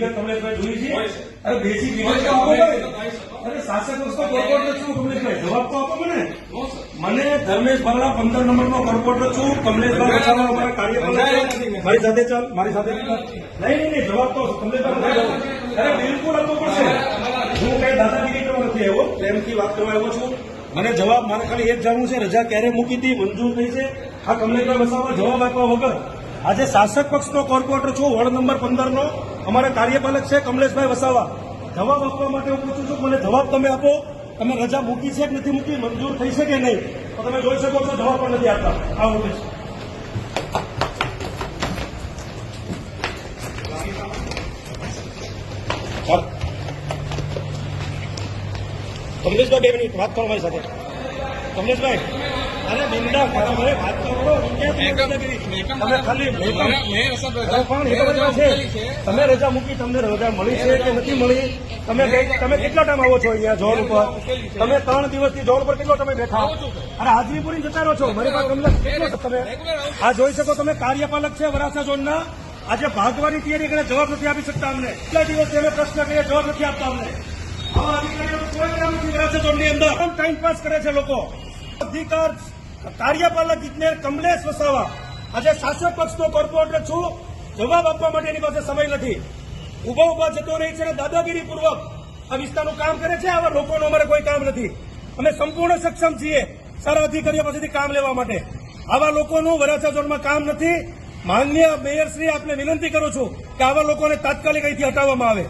વિગત તમને જોઈ છે? અરે બેસિક વિગત તો આપો. અરે શાસક પક્ષનો કોર્પોરેટર છું કમલેશભાઈ જવાબ તો આપો મને? મને ધર્મેશ ભરલા પંદર નંબરનો કોર્પોરેટર છું કમલેશભાઈ વસાવા અમારા કાર્યપાલક છે. મારી સાથે ચાલ મારી સાથે નહીં નહીં નહીં જવાબ તો કમલેશભાઈ અરે બિલકુલ આપવો પડશે. હું કઈ દાદાગીરી કરવા નથી આવ્યો પ્રેમથી વાત કરવા આવ્યો છું. મને જવાબ મારે ખાલી એક જાણવું છે રજા ક્યારે મૂકી હતી મંજૂર થઈ છે. આ કમલેશભાઈ વસાવા જવાબ આપવા વગર. આજે શાસક પક્ષનો કોર્પોરેટર છું વોર્ડ નંબર પંદર નો અમારા કાર્યપાલક છે કમલેશભાઈ વસાવા. જવાબ આપવા માટે હું પૂછું છું, મને જવાબ તમે આપો. તમે રજા મૂકી છે કે નથી મૂકી? મંજૂર થઈ છે કે નહીં. તો તમે જોઈ શકો છો, જવાબ પણ નથી આપતા. આ હું. કમલેશભાઈ, બે મિનિટ. વાત કરો મારી સાથે. કમલેશભાઈ અરે બિંદા તમારે વાત તો કરો તમે ખાલી તમે રજા મૂકી તમને રજા મળી છે કે નથી મળી? તમે તમે કેટલા ટાઈમ આવો છો અહીંયા જોર ઉપર? તમે ત્રણ દિવસથી જોર ઉપર કેટલો તમે બેઠા? અરે હાજરી પૂરી જતા રહો છો. મારી પાસે તમને કેટલો તમે આ જોઈ શકો તમે કાર્યપાલક છે વરાછા ઝોનના. આજે ભાગવાની તૈયારી કરે જવાબ નથી આપી શકતા અમને. કેટલા દિવસથી અમે પ્રશ્ન કરીએ જવાબ નથી આપતા અમને. આવા અધિકારીઓનું કોઈ કામ નથી વરાછા ઝોનની અંદર. ટાઈમ પાસ કરે છે લોકો. અધિકાર કાર્યપાલક ઇજનેર કમલેશ વસાવા. આજે શાસક પક્ષનો કોર્પોરેટર છું. જવાબ આપવા માટે એની પાસે સમય નથી. ઊભો ઊભા જતો રહી છે અને દાદાગીરીપૂર્વક આ વિસ્તારનું કામ કરે છે. આવા લોકોનું અમારે કોઈ કામ નથી. અમે સંપૂર્ણ સક્ષમ છીએ સારા અધિકારીઓ પાસેથી કામ લેવા માટે. આવા લોકોનું વરાછા ઝોનમાં કામ નથી. માન્ય મેયરશ્રી આપને વિનંતી કરું છું કે આવા લોકોને તાત્કાલિક અહીંથી હટાવવામાં આવે.